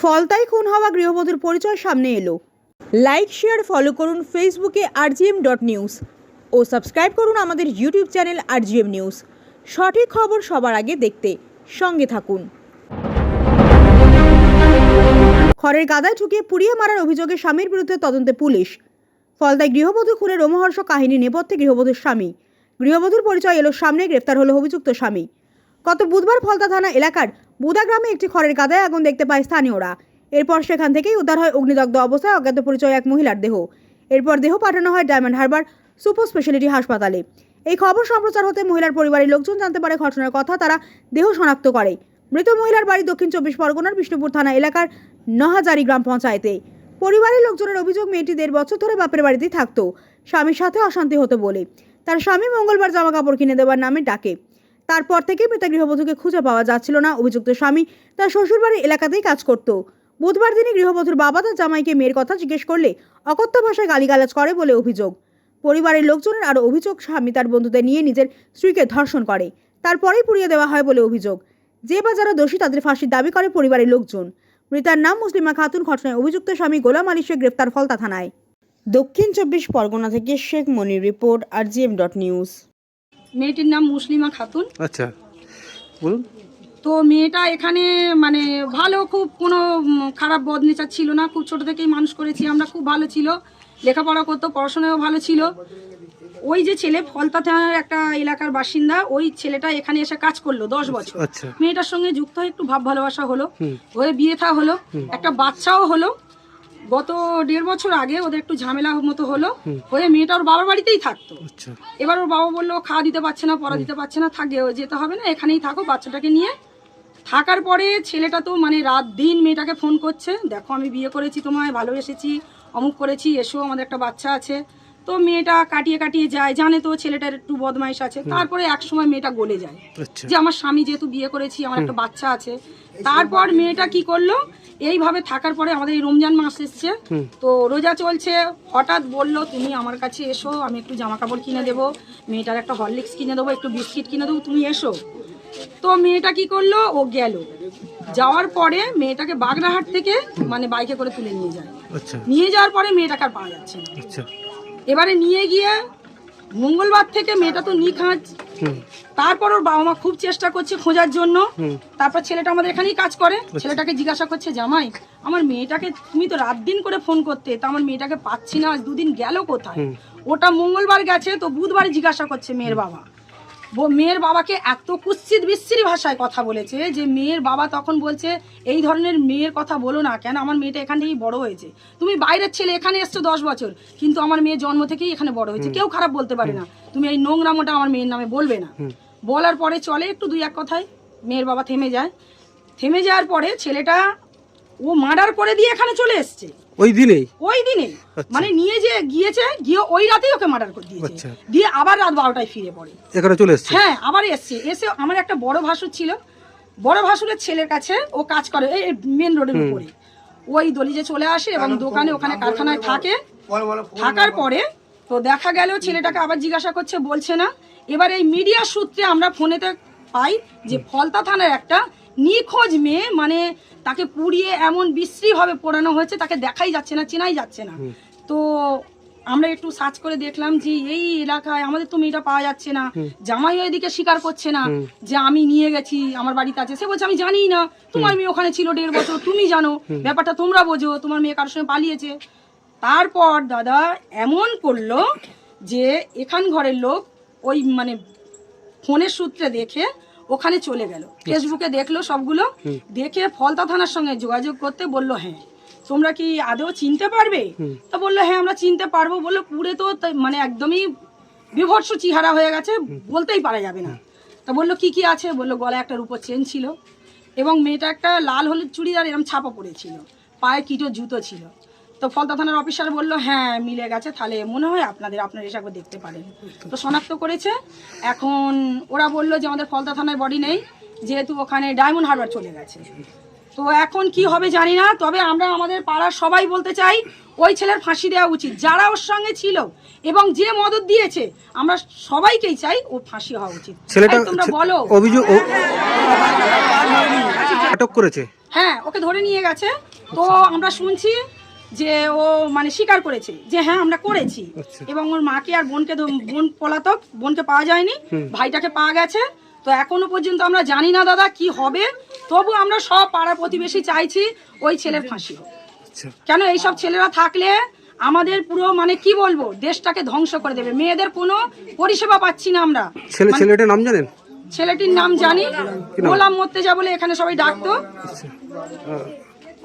ফলতাই খুন হওয়া গৃহবধূর পরিচয় সামনে এলো। লাইক শেয়ার ফলো করুন ফেসবুকে আরজিএম ডট নিউজ ও সাবস্ক্রাইব করুন আমাদের ইউটিউব চ্যানেল আরজিএম নিউজ সঠিক খবর সবার আগে দেখতে সঙ্গে থাকুন। খড়ের গাদায় ঠুকিয়ে পুড়িয়ে মারার অভিযোগে স্বামীর বিরুদ্ধে তদন্তে পুলিশ। ফলতায় গৃহবধূ খুনের রোমহর্ষ কাহিনী নেপথ্যে গৃহবধূর স্বামী। গৃহবধূর পরিচয় এলো সামনে, গ্রেফতার হলো অভিযুক্ত স্বামী। গত বুধবার ফলতা থানা এলাকার বুদা গ্রামে একটি খড়ের গাদায় আগুন দেখতে পায় স্থানীয়রা। এরপর সেখান থেকেই উদ্ধার হয় অগ্নিদগ্ধ অবস্থায় অজ্ঞাত পরিচয় এক মহিলার দেহ। এরপর দেহ পাঠানো হয় ডায়মন্ড হারবার সুপার স্পেশালিটি হাসপাতালে। এই খবর সম্প্রচার হতে মহিলার পরিবারের লোকজন জানতে পারে ঘটনার কথা, তারা দেহ শনাক্ত করে। মৃত মহিলার বাড়ি দক্ষিণ চব্বিশ পরগনার বিষ্ণুপুর থানা এলাকার নহাজারি গ্রাম পঞ্চায়েতে। পরিবারের লোকজনের অভিযোগ, মেয়েটি দেড় বছর ধরে বাপের বাড়িতেই থাকতো। স্বামীর সাথে অশান্তি হতো বলে। তার স্বামী মঙ্গলবার জামা কাপড় কিনে দেওয়ার নামে ডাকে। তারপর থেকে মৃতা গৃহবধূকে খুঁজে পাওয়া যাচ্ছিল না অভিযুক্ত স্বামী। তার শ্বশুরবাড়ির এলাকাতেই কাজ করত। বুধবার দিনই গৃহবধূর বাবা তার জামাইকে মেয়ের কথা জিজ্ঞেস করলে অকথ্য ভাষায় গালিগালাজ করে বলে অভিযোগ। পরিবারের লোকজনের আরও অভিযোগ, স্বামী তার বন্ধুদের নিয়ে নিজের স্ত্রীকে ধর্ষণ করে। তারপরেই পুড়িয়ে দেওয়া হয় বলে অভিযোগ। যে বা যারা দোষী, তাদের ফাঁসির দাবি করে পরিবারের লোকজন। মৃতার নাম মুসলিমা খাতুন, ঘটনায় অভিযুক্ত স্বামী গোলাম আলী শেখ গ্রেফতার ফলতা থানায়। দক্ষিণ চব্বিশ পরগনা থেকে Sheikh Monir report, R GM dot news. মেয়েটির নাম মুসলিমা খাতুন। আচ্ছা বলুন। তো মেয়েটা এখানে মানে ভালো খুব কোনো খারাপ বদনেচার ছিল না। খুব ছোট থেকেই মানুষ করেছি আমরা খুব ভালো ছিল। লেখাপড়া করতো পড়াশোনাও ভালো ছিল। ওই যে ছেলে ফলতা থানার একটা এলাকার বাসিন্দা ওই ছেলেটা এখানে এসে কাজ করল দশ বছর। আচ্ছা। মেয়েটার সঙ্গে যুক্ত হয়ে একটু ভাব ভালোবাসা হলো। হয়ে বিয়ে থা হলো। একটা বাচ্চাও হলো। গত দেড় বছর আগে ওদের একটু ঝামেলা মতো হলো। হয়ে মেয়েটা ওর বাবার বাড়িতেই থাকতো। আচ্ছা। এবার ওর বাবা বলল খাওয়া দিতে পারছে না পড়া দিতে পারছে না থাকে ও যেতে হবে না এখানেই থাকো বাচ্চাটাকে নিয়ে। থাকার পরে ছেলেটা তো মানে রাত দিন মেয়েটাকে ফোন করছে দেখো আমি বিয়ে করেছি তোমায় ভালোবেসেছি অমুক করেছি এসো আমাদের একটা বাচ্চা আছে। তো মেয়েটা কাটিয়ে কাটিয়ে যায় জানে তো ছেলেটার একটু বদমাইশ আছে। তারপরে এক সময় মেয়েটা গলে যায়। আচ্ছা। যে আমার স্বামী যেহেতু বিয়ে করেছি আমার একটা বাচ্চা আছে। তারপর মেয়েটা কি করল? এইভাবে থাকার পরে আমাদের এই রমজান মাস এসছে। তো রোজা চলছে। হঠাৎ বলল তুমি আমার কাছে এসো আমি একটু জামা কাপড় কিনে দেবো। মেয়েটার একটা হরলিক্স কিনে দেবো একটু বিস্কিট কিনে দেবো তুমি এসো। তো মেয়েটা কি করল? ও গেল। যাওয়ার পরে মেয়েটাকে বাগড়াহাট থেকে মানে বাইকে করে তুলে নিয়ে যায়। আচ্ছা। নিয়ে যাওয়ার পরে মেয়েটাকে আর পাওয়া যাচ্ছে না। এবারে নিয়ে গিয়ে মঙ্গলবার থেকে মেয়েটা তো নিখাঁজ। তারপর ওর বাবা মা খুব চেষ্টা করছে খোঁজার জন্য। তারপর ছেলেটা আমাদের এখানেই কাজ করে। ছেলেটাকে জিজ্ঞাসা করছে জামাই আমার মেয়েটাকে তুমি তো রাত দিন করে ফোন করতে তা আমার মেয়েটাকে পাচ্ছি না আজ দুদিন গেল কোথায়? ওটা মঙ্গলবার গেছে তো বুধবার জিজ্ঞাসা করছে মেয়ের বাবা। মেয়ের বাবাকে এত কুৎসিত বিশ্রী ভাষায় কথা বলেছে যে মেয়ের বাবা তখন বলছে এই ধরনের মেয়ের কথা বলো না কেন আমার মেয়েটা এখান থেকেই বড় হয়েছে। তুমি বাইরের ছেলে এখানে এসছো দশ বছর কিন্তু আমার মেয়ে জন্ম থেকেই এখানে বড় হয়েছে। কেউ খারাপ বলতে পারে না। তুমি এই নোংরামোটা আমার মেয়ের নামে বলবে না। বলার পরে চলে একটু দুই এক কথায় মেয়ের বাবা থেমে যায়। থেমে যাওয়ার পরে ছেলেটা ও মার্ডার করে দিয়ে এখানে চলে এসছে। ওই দিনেই? ওই দিনে মানে নিয়ে যে গিয়েছে গিয়ে ওই রাতেই ওকে মার্ডার করে দিয়েছে। আচ্ছা। দিয়ে আবার রাত বারোটায় ফিরে পড়ে। এখানে চলে এসছে? হ্যাঁ আবার এসছে। এসে আমার একটা বড় ভাসুর ছিল। বড় ভাসুরের ছেলের কাছে ও কাজ করে এই মেন রোডের উপরে। ওই দলিজে চলে আসে এবং দোকানে ওখানে কারখানায় থাকে। থাকার পরে তো দেখা গেল ছেলেটাকে আবার জিজ্ঞাসা করছে বলছে না। এবার এই মিডিয়া সূত্রে আমরা ফোনেতে পাই যে ফলতা থানার একটা নিখোঁজ মেয়ে মানে তাকে পুড়িয়ে এমন বিশ্রীভাবে পোড়ানো হয়েছে তাকে দেখাই যাচ্ছে না চেনাই যাচ্ছে না। তো আমরা একটু সার্চ করে দেখলাম যে এই এলাকায় আমাদের তো মেয়েটা পাওয়া যাচ্ছে না। জামাই এদিকে স্বীকার করছে না যে আমি নিয়ে গেছি আমার বাড়িতে আছে। সে বলছে আমি জানি না। তোমার মেয়ে ওখানে ছিল দেড় বছর তুমি জানো। ব্যাপারটা তোমরা বোঝো তোমার মেয়ে কারোর সঙ্গে পালিয়েছে। তারপর দাদা এমন করল যে এখান ঘরের লোক ওই মানে ফোনের সূত্রে দেখে ওখানে চলে গেল। ফেসবুকে দেখল সবগুলো দেখে ফলতা থানার সঙ্গে যোগাযোগ করতে বলল হ্যাঁ তোমরা কি আদৌ চিনতে পারবে? তো বলল হ্যাঁ আমরা চিনতে পারব। বলল পুরে তো মানে একদমই বিভৎস চেহারা হয়ে গেছে বলতেই পারা যাবে না। তা বলল কি কি আছে? বলল গলায় একটা রূপোর চেন ছিল এবং মেয়েটা একটা লাল হলুদ চুড়িদার এরকম ছাপা পড়েছিল পায়ে কিটো জুতো ছিল। তো ফলতা থানার অফিসার বলল হ্যাঁ মিলে গেছে তাহলে মনে হয় আপনাদের আপনারা এসে একবার দেখতে পারেন। তো শনাক্ত করেছে। এখন ওরা বলল যে আমাদের ফলতা থানায় বডি নেই যেহেতু ওখানে ডায়মন্ড হারবার চলে গেছে। তো এখন কি হবে জানি না তবে আমরা আমাদের পাড়ার সবাই বলতে চাই ওই ছেলের ফাঁসি দেওয়া উচিত। যারা ওর সঙ্গে ছিল এবং যে মদত দিয়েছে আমরা সবাইকেই চাই ওর ফাঁসি হওয়া উচিত। তোমরা বলো। অভিযোগ আটক করেছে? হ্যাঁ ওকে ধরে নিয়ে গেছে। তো আমরা শুনছি যে ও মানে স্বীকার করেছে যে হ্যাঁ আমরা করেছি। আচ্ছা। এবং ওর মাকে আর বোনকে বোন পলাতক বোনকে পাওয়া যায়নি ভাইটাকে পাওয়া গেছে। তো এখনও পর্যন্ত আমরা জানি না দাদা কি হবে। তবু আমরা সব পাড়া প্রতিবেশী চাইছি ওই ছেলের ফাঁসি হোক। আচ্ছা। কেন এইসব ছেলেরা থাকলে আমাদের পুরো মানে কি বলব দেশটাকে ধ্বংস করে দেবে। মেয়েদের কোনো পরিষেবা পাচ্ছি না আমরা। ছেলে ছেলেটার নাম জানেন? ছেলেটির নাম জানি। গোলাম মর্তেজা বলে এখানে সবাই ডাকতো।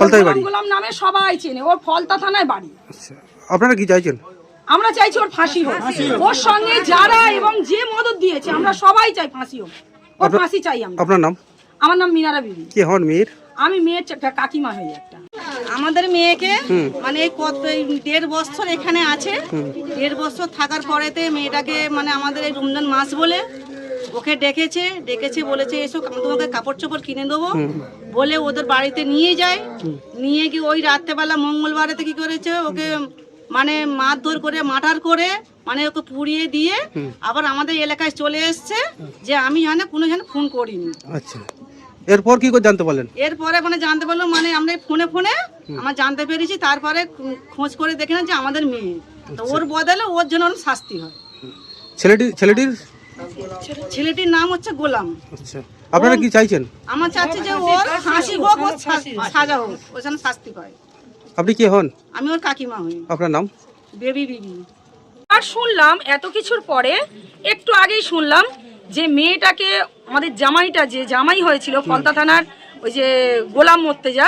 ফলতাই বাড়ি। গোলাম নামে সবাই চেনে ওর ফলতা থানায় বাড়ি। আচ্ছা আপনারা কি চাইছেন? আমরা চাইছি ওর ফাঁসি হোক। ওর সঙ্গে যারা এবং যে মদত দিয়েছে আমরা সবাই চাই ফাঁসি হোক। ওর ফাঁসি চাই আমরা। আপনার নাম? আমার নাম মিনারা বিবি। কি হন মেয়ের? আমি মেয়ের কাকিমা হই একটা। আমাদের মেয়েকে মানে এই কত দেড় বছর এখানে আছে। দেড় বছর থাকার পরেতে মেয়েটাকে মানে আমাদের এই রমজান মাস বলে ওকে ডেকেছে। ডেকেছে বলেছে এসো আমি তোমাকে কাপড় চোপড় কিনে দেবো। বলে ওদের বাড়িতে নিয়ে যায়। নিয়ে গিয়ে ওই রাত্রেবেলা মঙ্গলবারেতে কি করেছে? ওকে মানে মারধর করে মার্ডার করে মানে ওকে পুড়িয়ে দিয়ে আবার আমাদের এলাকায় চলে এসছে যে আমি জানে কোনো জানে ফোন করিনি। আচ্ছা। এরপর কি করে জানতে পারলেন? এরপরে মানে জানতে পারল মানে আমরা ফোনে ফোনে আমার জানতে পেরেছি তারপরে খোঁজ করে দেখে না যে আমাদের মেয়ে। তো ওর বদলে ওর জন্য শাস্তি হয়। ছেলেটি ছেলেটির ছেলেটির নাম হচ্ছে গোলাম। আচ্ছা। আপনারা কি চাইছেন? আমার চাচ্ছি যে ওর ফাঁসি হোক ওর সাজা হোক ওর যেন শাস্তি পায়। আপনি কে হন? আমি ওর কাকিমা হই। আপনার নাম? বেবি বিবি। আর শুনলাম এত কিছুর পরে একটু আগেই শুনলাম যে মেয়েটাকে আমাদের জামাইটা যে জামাই হয়েছিল ফলতা থানার ওই যে গোলাম মর্তেজা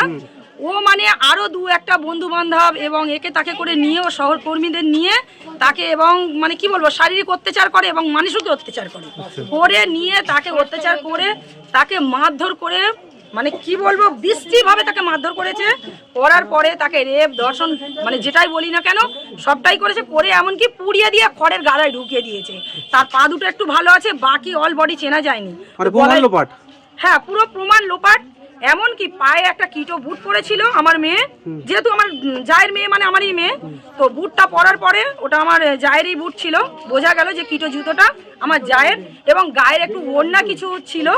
ও মানে আরও দু একটা বন্ধু বান্ধব এবং একে তাকে করে নিয়ে ও শহর কর্মীদের নিয়ে তাকে এবং মানে কি বলব শারীরিক অত্যাচার করে এবং মানসিক অত্যাচার করে। করে নিয়ে তাকে অত্যাচার করে তাকে মারধর করে মানে কি বলব বৃষ্টিভাবে তাকে মারধর করেছে। করার পরে তাকে রেপ দর্শন মানে যেটাই বলি না কেন সবটাই করেছে। করে এমনকি পুড়িয়ে দিয়ে খড়ের গালায় ঢুকিয়ে দিয়েছে। তার পা দুটো একটু ভালো আছে বাকি অল বডি চেনা যায়নি। মানে লোপাট? হ্যাঁ পুরো প্রমাণ লোপাট। এমনকি পায়ে একটা কিটো বুট পরেছিল আমার মেয়ে যেহেতু আমার জায়ের মেয়ে মানে আমারই মেয়ে তো বুটটা পরার পরে ওটা আমার জায়েরই বুট ছিল। বোঝা গেল যে কিটো জুতোটা আমার জায়ের এবং গায়ের একটু ওড়না কিছু ছিল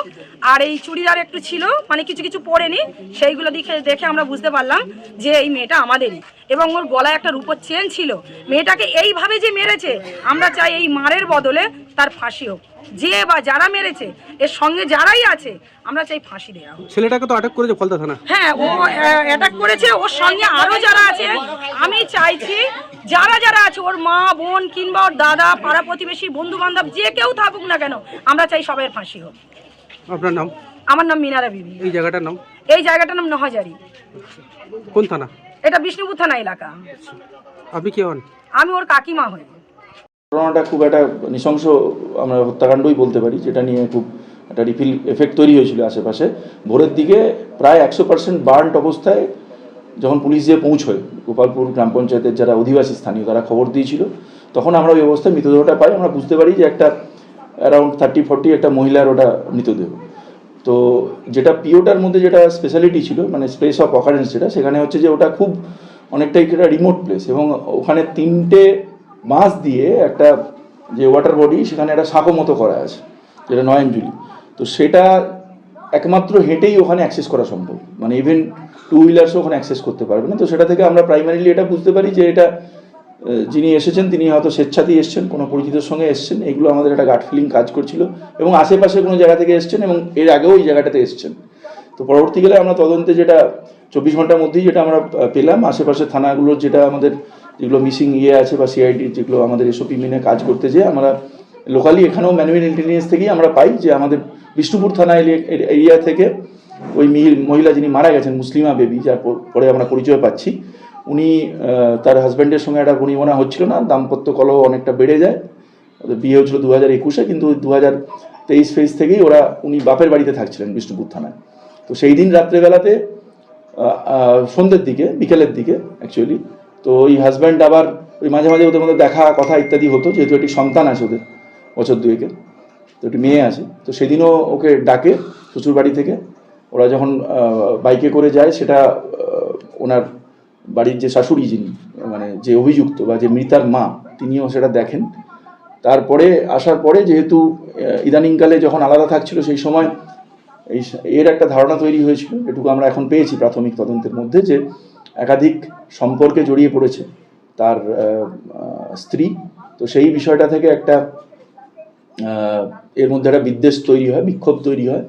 আর এই চুড়িদার একটু ছিল মানে কিছু কিছু পরেনি। সেইগুলো দেখে দেখে আমরা বুঝতে পারলাম যে এই মেয়েটা আমাদেরই এবং ওর গলায় একটা রূপোর চেন ছিল। মেয়েটাকে এইভাবে যে মেরেছে আমরা চাই এই মারের বদলে তার ফাঁসি হোক। যে বা যারা মেরেছে এর সঙ্গে যারাই আছে আমরা চাই ফাঁসি দেওয়া ছেলেটাকে তো আটক করেছে ফলতা থানা। হ্যাঁ ও অ্যাটাক করেছে ওর সঙ্গে আরও যারা আছে আমি চাইছি যারা যারা আছে ওর মা বোন কিংবা ওর দাদা পাড়া প্রতিবেশী বন্ধু বান্ধব যে কেউ থাকুক না কেন আমরা চাই সবাই ফাঁসি হোক। আপনার নাম? আমার নাম মিনারা বিবি। এই জায়গাটার নাম? এই জায়গাটার নাম নহাজারি। কোন থানা? এটা বিষ্ণুপুর থানা এলাকা। আপনি কে হন? আমি ওর কাকিমা হই। ঘটনাটা খুব একটা নৃশংস আমরা হত্যাকাণ্ডই বলতে পারি, যেটা নিয়ে খুব একটা রিফিল এফেক্ট তৈরি হয়েছিল আশেপাশে। ভোরের দিকে প্রায় একশো পার্সেন্ট বার্ন্ট অবস্থায় যখন পুলিশ যেয়ে পৌঁছয়, গোপালপুর গ্রাম পঞ্চায়েতের যারা অধিবাসী স্থানীয় তারা খবর দিয়েছিল, তখন আমরা ওই অবস্থায় মৃতদেহটা পাই। আমরা বুঝতে পারি যে একটা অ্যারাউন্ড থার্টি ফর্টি একটা মহিলার ওটা মৃতদেহ। তো যেটা পিওটার মধ্যে যেটা স্পেশালিটি ছিল মানে স্পেস অফ অকারেন্স যেটা, সেখানে হচ্ছে যে ওটা খুব অনেকটাই একটা রিমোট প্লেস এবং ওখানে তিনটে মাছ দিয়ে একটা যে ওয়াটার বডি সেখানে একটা সাঁকো মতো করা আছে, যেটা নয়নজুলি। তো সেটা একমাত্র হেঁটেই ওখানে অ্যাক্সেস করা সম্ভব। মানে ইভেন টু হুইলার্সও ওখানে অ্যাক্সেস করতে পারবে না। তো সেটা থেকে আমরা প্রাইমারিলি এটা বুঝতে পারি যে এটা যিনি এসেছেন, তিনি হয়তো স্বেচ্ছাতেই এসছেন, কোনো পরিচিতের সঙ্গে এসছেন। এগুলো আমাদের একটা গাট ফিলিং কাজ করছিল। এবং আশেপাশে কোনো জায়গা থেকে এসছেন এবং এর আগেও ওই জায়গাটাতে এসছেন। তো পরবর্তীকালে আমরা তদন্তে যেটা চব্বিশ ঘণ্টার মধ্যেই যেটা আমরা পেলাম, আশেপাশে থানাগুলোর যেটা আমাদের যেগুলো মিসিং ইয়ে আছে বা সিআইডি যেগুলো আমাদের এসওপি মেনে কাজ করতে যেয়ে আমরা লোকালি এখানেও ম্যানুয়াল ইন্টেলিজেন্স থেকেই আমরা পাই যে আমাদের বিষ্ণুপুর থানা এরিয়া থেকে ওই মিহি- মহিলা যিনি মারা গেছেন, মুসলিমা বেবি, যার পর- আমরা পরিচয় পাচ্ছি, উনি তার হাজব্যান্ডের সঙ্গে একটা বনিবনা হচ্ছিল না, দাম্পত্য কলহ অনেকটা বেড়ে যায় বিয়ে হয়েছিল দু হাজার একুশে, কিন্তু দু হাজার তেইশ ফেজ থেকেই ওরা, উনি বাপের বাড়িতে থাকছিলেন বিষ্ণুপুর থানায়। তো সেই দিন রাত্রেবেলাতে সন্ধ্যের দিকে, বিকেলের দিকে অ্যাকচুয়ালি তো ওই হাজব্যান্ড আবার ওই মাঝে মাঝে ওদের মধ্যে দেখা, কথা ইত্যাদি হতো, যেহেতু একটি সন্তান আছে ওদের, বছর দুয়েকে তো একটি মেয়ে আছে, তো সেদিনও ওকে ডাকে শ্বশুর বাড়ি থেকে। ওরা যখন বাইকে করে যায়, সেটা ওনার বাড়ির যে শাশুড়ি যিনি মানে যে অভিযুক্ত বা যে মৃতার মা, তিনিও সেটা দেখেন। তারপরে, আসার পরে যেহেতু ইদানিংকালে যখন আলাদা থাকছিল, সেই সময় এই এর একটা ধারণা তৈরি হয়েছিল, এটুকু আমরা এখন পেয়েছি প্রাথমিক তদন্তের মধ্যে যে একাধিক সম্পর্কে জড়িয়ে পড়েছে তার স্ত্রী। তো সেই বিষয়টা থেকে একটা এর মধ্যে একটা বিদ্বেষ তৈরি হয়, বিক্ষোভ তৈরি হয়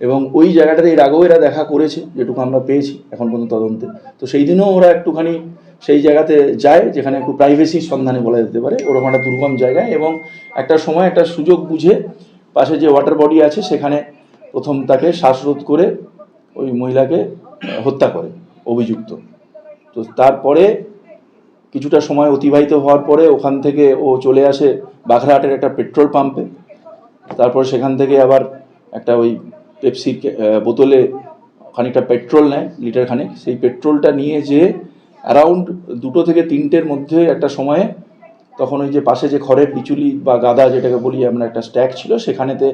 এবং ওই জায়গাটাতে এর আগেও এরা দেখা করেছে, যেটুকু আমরা পেয়েছি এখন পর্যন্ত তদন্তে। তো সেই দিনও ওরা একটুখানি সেই জায়গাতে যায়, যেখানে একটু প্রাইভেসির সন্ধানে বলা যেতে পারে। ওরকম একটা দুর্গম জায়গায় এবং একটা সময় একটা সুযোগ বুঝে পাশে যে ওয়াটার বডি আছে, সেখানে প্রথম তাকে শ্বাসরোধ করে ওই মহিলাকে হত্যা করে অভিযুক্ত। তো তারপরে কিছুটা সময় অতিবাহিত হওয়ার পরে ওখান থেকে ও চলে আসে বাঘরাহাটের একটা পেট্রোল পাম্পে। তারপর সেখান থেকে আবার একটা ওই আহ, বোতলে খানিকটা পেট্রোল নেয় লিটার খানিক। সেই পেট্রোলটা নিয়ে যে অ্যারাউন্ড দুটো থেকে তিনটের মধ্যে একটা সময়ে তখন ওই যে পাশে যে খড়ের বিচুলি বা গাদা যেটাকে বলি আমরা একটা স্ট্যাক ছিল সেখানেতে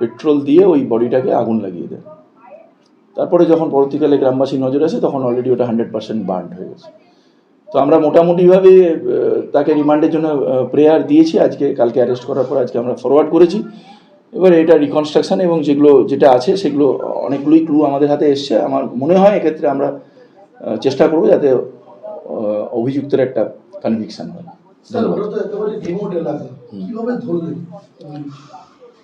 পেট্রোল দিয়ে ওই বডিটাকে আগুন লাগিয়ে দেয়। তারপরে যখন পরবর্তীকালে গ্রামবাসী নজর আসে তখন অলরেডি ওটা হান্ড্রেড পার্সেন্ট বার্ন হয়ে গেছে। তো আমরা মোটামুটিভাবে তাকে রিমান্ডের জন্য প্রেয়ার দিয়েছি। আজকে কালকে অ্যারেস্ট করার পর আজকে আমরা ফরওয়ার্ড করেছি। এবার এটা রিকনস্ট্রাকশন এবং যেগুলো যেটা আছে সেগুলো অনেকগুলোই ক্লু আমাদের হাতে এসছে। আমার মনে হয় এক্ষেত্রে আমরা চেষ্টা করব যাতে অভিযুক্তের একটা কনভিকশন হয়। ধন্যবাদ।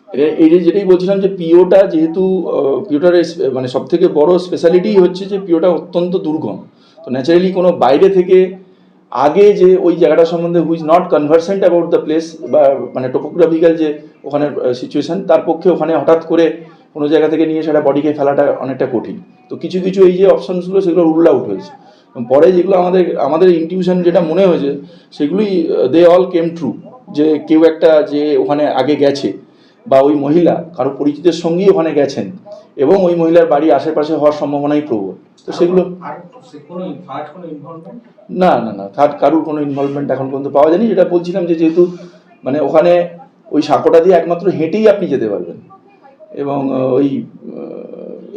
ওটা তো একেবারে রিমোট এলাকা কীভাবে ধরলেন এ- এই যে যেটাই বলছিলাম যে পিওটা যেহেতু পিওটার মানে সব থেকে বড় স্পেশালিটি হচ্ছে যে পিওটা অত্যন্ত দুর্গম। তো ন্যাচারালি কোনো বাইরে থেকে আগে যে ওই জায়গাটা সম্বন্ধে who's not conversant about the place বা মানে টোপোগ্রাফিক্যাল যে ওখানের সিচুয়েশন তার পক্ষে ওখানে হঠাৎ করে কোনো জায়গা থেকে নিয়ে সেটা বডিকে ফেলাটা অনেকটা কঠিন। তো কিছু কিছু এই যে অপশানসগুলো সেগুলো রুল আউট হয়েছে। পরে যেগুলো আমাদের আমাদের ইনটিউশন যেটা মনে হয়েছে, সেগুলোই দে অল কেম ট্রু যে কেউ একটা যে ওখানে আগে গেছে। বা ওই মহিলা কারও পরিচিতের সঙ্গেই ওখানে গেছেন এবং ওই মহিলার বাড়ি আশেপাশে হওয়ার সম্ভাবনাই প্রবল। তো সেগুলো না না না থার্ড কারুর কোনো ইনভলভমেন্ট এখন পর্যন্ত পাওয়া যায়নি। যেটা বলছিলাম যে যেহেতু মানে ওখানে ওই সাঁকোটা দিয়ে একমাত্র হেঁটেই আপনি যেতে পারবেন। এবং ওই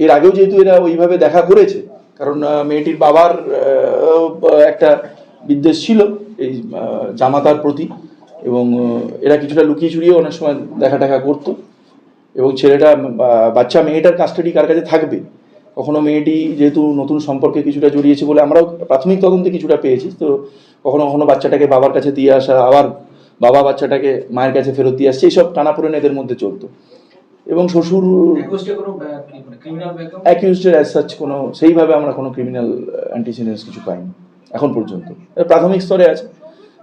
এর আগেও যেহেতু এরা ওইভাবে দেখা করেছে কারণ মেয়েটির বাবার একটা বিদ্বেষ ছিল এই জামাতার প্রতি। এবং এরা কিছুটা লুকিয়ে চুরিয়ে অনেক সময় দেখা টাকা করতো। এবং ছেলেটা বাচ্চা মেয়েটার কাস্টাডি কার কাছে থাকবে? কখনো মেয়েটি যেহেতু নতুন সম্পর্কে কিছুটা জড়িয়েছে বলে আমরাও প্রাথমিক তদন্তে কিছুটা পেয়েছি। তো কখনো কখনো বাচ্চাটাকে বাবার কাছে দিয়ে আসা আবার বাবা বাচ্চাটাকে মায়ের কাছে ফেরত দিয়ে আসছে এইসব টানাপোড়েন এদের মধ্যে চলতো। এবং শ্বশুর অ্যাকিউজডের অ্যাজ সাচ কোনো সেইভাবে আমরা কোনো ক্রিমিনাল অ্যান্টিসিডেন্স কিছু পাইনি এখন পর্যন্ত। প্রাথমিক স্তরে আছে।